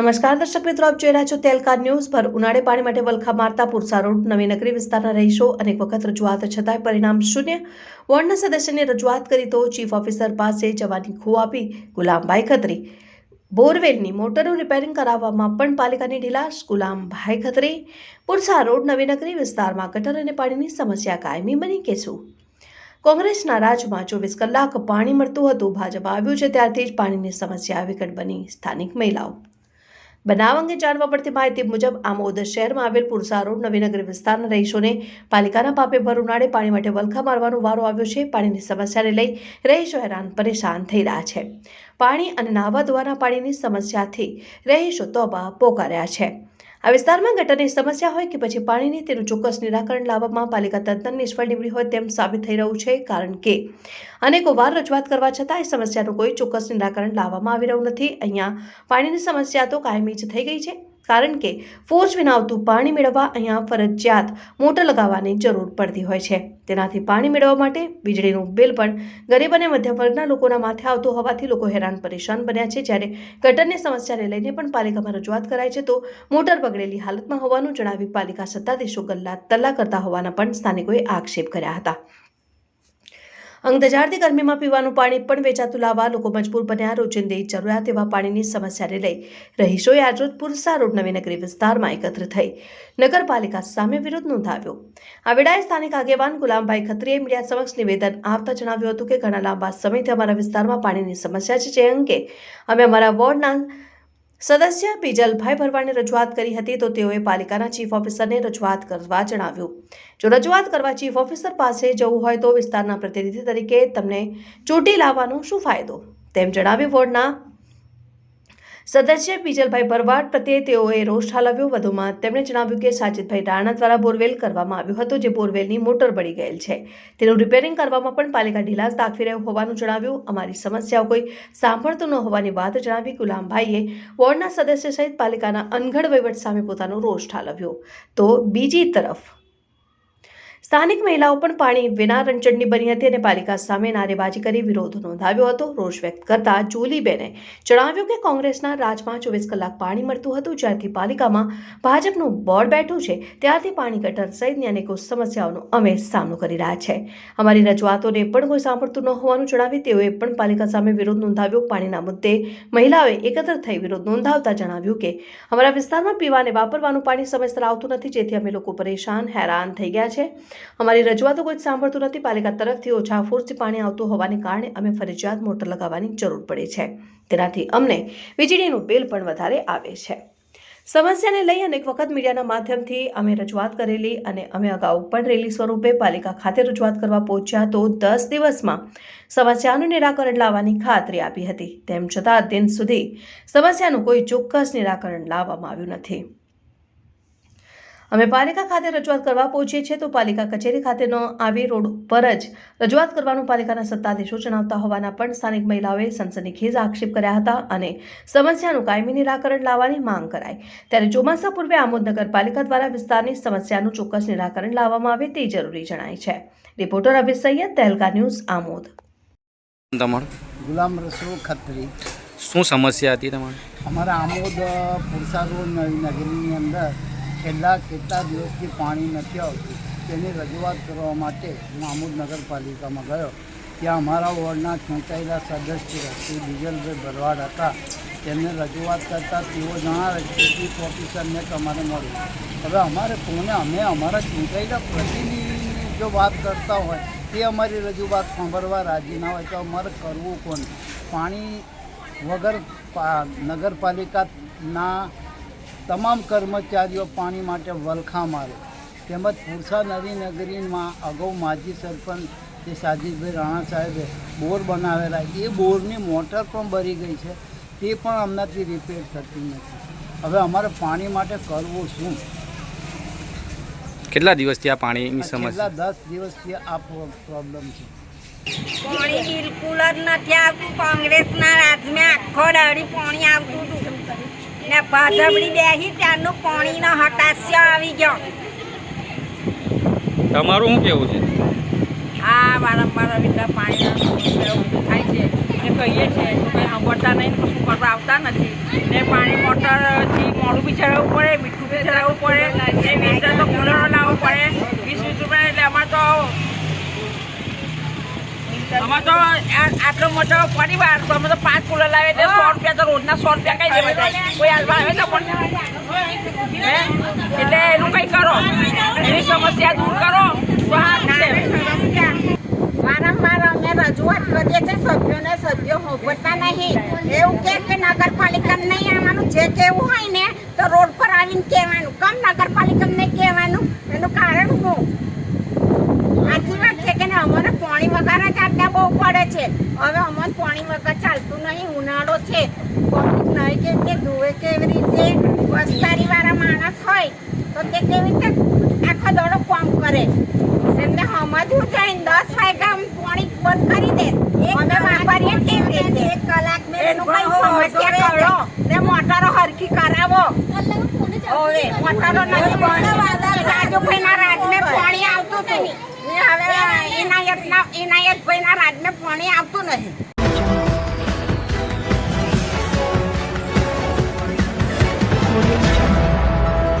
નમસ્કાર, દર્શક મિત્રો, આપ જોઈ રહ્યા છો તેલકા ન્યૂઝ. પર ઉનાળે પાણી માટે વલખા મારતા પુરસા રોડ નવી નગરી વિસ્તારના રહીશો અનેક વખત રજૂઆત છતાંય પરિણામ શૂન્ય. વોર્ડના સદસ્યને રજૂઆત કરી તો ચીફ ઓફિસર પાસે જવાની ખો આપી ગુલામભાઈ ખત્રી. બોરવેલની મોટરો રિપેરિંગ કરાવવામાં પણ પાલિકાની ઢીલાશ. ગુલામભાઈ ખત્રી, પુરસા રોડ નવીનગરી વિસ્તારમાં ગટર અને પાણીની સમસ્યા કાયમી બની કે શું? કોંગ્રેસના રાજમાં ચોવીસ કલાક પાણી મળતું હતું. ભાજપ આવ્યું છે ત્યારથી જ પાણીની સમસ્યા વિકટ બની. સ્થાનિક મહિલાઓ બનાવ અંગે જાણવા પડતી માહિતી મુજબ આમોદ શહેરમાં આવેલ પુરસા રોડ નવીનગર વિસ્તારના રહીશોને પાલિકાના પાપે ભર ઉનાળે પાણી માટે વલખા મારવાનો વારો આવ્યો છે. પાણીની સમસ્યાને લઈ રહીશો હેરાન પરેશાન થઈ રહ્યા છે. પાણી અને નાહવા ધોવાના પાણીની સમસ્યાથી રહીશો તોબા પોકાર્યા છે. આ વિસ્તારમાં ગટરની સમસ્યા હોય કે પછી પાણીની તેનું ચોક્કસ નિરાકરણ લાવવામાં પાલિકા તંત્ર નિષ્ફળ નીવડી હોય તેમ સાબિત થઈ રહ્યું છે, કારણ કે અનેકો વાર રજૂઆત કરવા છતાં એ સમસ્યાનું કોઈ ચોક્કસ નિરાકરણ લાવવામાં આવી રહ્યું નથી. અહીંયા પાણીની સમસ્યા તો કાયમી જ થઈ ગઈ છે. કારણ કે ફોર્સ વિના આવતું પાણી મેળવવા અહીંયા ફરજિયાત મોટર લગાવવાની જરૂર પડતી હોય છે. તેનાથી પાણી મેળવવા માટે વીજળીનું બિલ પણ ગરીબ અને મધ્યમ વર્ગના લોકોના માથે આવતું હોવાથી લોકો હેરાન પરેશાન બન્યા છે. જ્યારે ગટરની સમસ્યાને લઈને પણ પાલિકામાં રજૂઆત કરાય છે, તો મોટર બગડેલી હાલતમાં હોવાનું જણાવી પાલિકા સત્તાધીશો ગલ્લા તલ્લા કરતા હોવાના પણ સ્થાનિકોએ આક્ષેપ કર્યા હતા. અંગદજાળથી ગરમીમાં પીવાનું પાણી પણ વેચાતું લાવવા લોકો મજબૂર બન્યા. રોજિંદી જરૂરિયાત એવા પાણીની સમસ્યાને લઈ રહીશોએ આજરોજ પુરસા રોડ નવીનગરી વિસ્તારમાં એકત્ર થઈ નગરપાલિકા સામે વિરોધ નોંધાવ્યો. આ વેળાએ સ્થાનિક આગેવાન ગુલામભાઈ ખત્રીએ મીડિયા સમક્ષ નિવેદન આપતા જણાવ્યું હતું કે ઘણા લાંબા સમયથી અમારા વિસ્તારમાં પાણીની સમસ્યા છે. જે અંગે અમે અમારા વોર્ડના સદસ્ય બીજલભાઈ ભરવાડને રજૂઆત કરી હતી તો તેઓએ પાલિકાના ચીફ ઓફિસરને રજૂઆત કરવા જણાવ્યું. જો રજૂઆત કરવા ચીફ ઓફિસર પાસે જવું હોય તો વિસ્તારના પ્રતિનિધિ તરીકે તમને ચૂંટી લાવવાનો શું ફાયદો? તેમ જણાવી વોર્ડના સદસ્ય બીજલભાઈ ભરવાડ પ્રત્યે તેઓએ રોષ ઠાલવ્યો. વધુમાં તેમણે જણાવ્યું કે સાજિદભાઈ રાણા દ્વારા બોરવેલ કરવામાં આવ્યું હતું, જે બોરવેલની મોટર બળી ગયેલ છે. તેનું રિપેરિંગ કરવામાં પણ પાલિકા ઢીલાસ દાખવી રહ્યું હોવાનું જણાવ્યું. અમારી સમસ્યાઓ કોઈ સાંભળતું ન હોવાની વાત જણાવી ગુલામભાઈએ વોર્ડના સદસ્ય સહિત પાલિકાના અનગઢ વહીવટ સામે પોતાનો રોષ ઠાલવ્યો. તો બીજી તરફ સ્થાનિક મહિલાઓ પણ પાણી વિના રણચંડની બની હતી અને પાલિકા સામે નારેબાજી કરી વિરોધ નોંધાવ્યો હતો. રોષ વ્યક્ત કરતા જુલીબેને જણાવ્યું કે કોંગ્રેસના રાજમાં ચોવીસ કલાક પાણી મળતું હતું જ્યારથી પાલિકામાં ભાજપનું બોર્ડ બેઠું છે, ત્યારથી પાણી ગટર સહિતની અનેકો સમસ્યાઓનો અમે સામનો કરી રહ્યા છે. અમારી રજૂઆતોને પણ કોઈ સાંભળતું ન હોવાનું જણાવી તેઓએ પણ પાલિકા સામે વિરોધ નોંધાવ્યો. પાણીના મુદ્દે મહિલાઓએ એકત્ર થઈ વિરોધ નોંધાવતા જણાવ્યું કે, અમારા વિસ્તારમાં પીવાને વાપરવાનું પાણી સમયસર આવતું નથી, જેથી અમે લોકો પરેશાન, હેરાન થઈ ગયા છે. અમારી રજૂઆતો કોઈ સાંભળતું નથી. પાલિકા તરફથી ઓછા ફોર્સથી પાણી આવતું હોવાને કારણે અમે ફરજિયાત મોટર લગાવવાની જરૂર પડે છે. તેનાથી અમને વીજળીનું બિલ પણ વધારે આવે છે. સમસ્યાને લઈ અનેક વખત મીડિયાના માધ્યમથી અમે રજૂઆત કરેલી અને અમે અગાઉ પણ રેલી સ્વરૂપે પાલિકા ખાતે રજૂઆત કરવા પહોંચ્યા તો દસ દિવસમાં સમસ્યાનું નિરાકરણ લાવવાની ખાતરી આપી હતી. તેમ છતાં દિન સુધી સમસ્યાનું કોઈ ચોક્કસ નિરાકરણ લાવવામાં આવ્યું નથી. અમે પાલિકા ખાતે રજૂઆત કરવા પહોંચીએ છીએ તો પાલિકા કચેરી ખાતે ન આવી રોડ પર જ રજૂઆત કરવાનું પાલિકાના સત્તાધીશો જણાવતા હોવાના પણ સ્થાનિક મહિલાઓએ સનસનીખેજ આક્ષેપ કર્યા હતા અને સમસ્યાનું કાયમી નિરાકરણ લાવવાની માંગ કરાઈ. ત્યારે ચોમાસા પૂર્વે આમોદ નગરપાલિકા દ્વારા વિસ્તારની સમસ્યાનું ચોક્કસ નિરાકરણ લાવવામાં આવે તે જરૂરી જણાય છે. Reporter Abhi Syed Tehelka news Amod. ગુલામ રસૂલ ખત્રી. શું સમસ્યા હતી તમારે? અમારા આમોદ પુરસા રોડ નવી નગરીની અંદર છેલ્લા કેટલા દિવસથી પાણી નથી આવતું. તેની રજૂઆત કરવા માટે હું આમોદ નગરપાલિકામાં ગયો. ત્યાં અમારા વોર્ડના ચૂંટાયેલા સદસ્ય શ્રી બીજલભાઈ ભરવાડ હતા. તેમને રજૂઆત કરતાં તેઓ જણાવે કે ચીફ ઓફિસરને તમારે મળ્યું હવે અમારે કોને, અમે અમારા ચૂંટાયેલા પ્રતિનિધિની જો વાત કરતા હોય, તે અમારી રજૂઆત સાંભળવા રાજી ના હોય તો અમારે કરવું કોણ પાણી વગર નગરપાલિકાના તમામ કર્મચારીઓ પાણી માટે વલખા મારે. તેમજ પુરસા નવી નગરીમાં અગાઉ માજી સરપંચ જે સાજીદભાઈ રાણા સાહેબે બોર બનાવેલા એ બોરની મોટર પણ ભરી ગઈ છે. તે પણ હમણાંથી રિપેર થતી નથી. હવે અમારે પાણી માટે કરવું શું? કેટલા દિવસથી આ પાણીની સમસ્યા? દસ દિવસથી આ પ્રોબ્લેમ છે. પાણી બિલકુલ જ નથી આવતું. કોંગ્રેસના રાજમાં આખો દાડી પાણી આવતું હતું. ને ભાજપડી બેહી ત્યાંનું પાણીનો હટાસ્ય આવી ગયો. તમારું શું કેવું છે? આ વારંવાર આવી પાણીનો થાય છે. એ કહીએ છીએ કંઈ સાંભળતા નહીં શું કરવા આવતા નથી. ને પાણી મોટરથી મોડું બી ચડાવવું પડે મીઠું બી ચડાવવું પડે ને તો કુલરો લાવવો પડે. આટલો મોટો પરિવાર તો અમે તો પાંચ કુલર લાવે એટલે સો રૂપિયા તો રોજના સો રૂપિયા કઈ દેવા કોઈ હાલવા આવે તો એટલે એનું કંઈ કરો. એની સમસ્યા દૂર કરો. તો સારું અમે રજૂઆત કરીએ છીએ, સભ્યોને સભ્યો હોભળતા નહીં. એવું કે નગરપાલિકાને નહીં આવવાનું? જે કેવું હોય ને, તો રોડ પર આવીને કહેવાનું. કમ નગરપાલિકાને નહીં કહેવાનું. એનું કારણ શું સાચી વાત છે કે ને અમને પાણી આટલા બહુ પડે છે. હવે અમને પાણી વગર ચાલતું નહીં ઉનાળો છે. પબ્લિક નહીં કે રીતે ધોવે કેવી રીતે? વસ્તારીવાળા માણસ હોય તો તે કેવી રીતે આખો દોડો પંપ કરે? એમને સમજવું જોઈએ દસ વાગ્યા પાણી બંધ કરી દે. અમે વાપરીએ કેવી રીતે? એક કલાક એનું કઈ સમસ્યા કરો ને મોટરો હરખી કરાવો. હવે મોટરો નથી બંધ રાજુભાઈના રાજને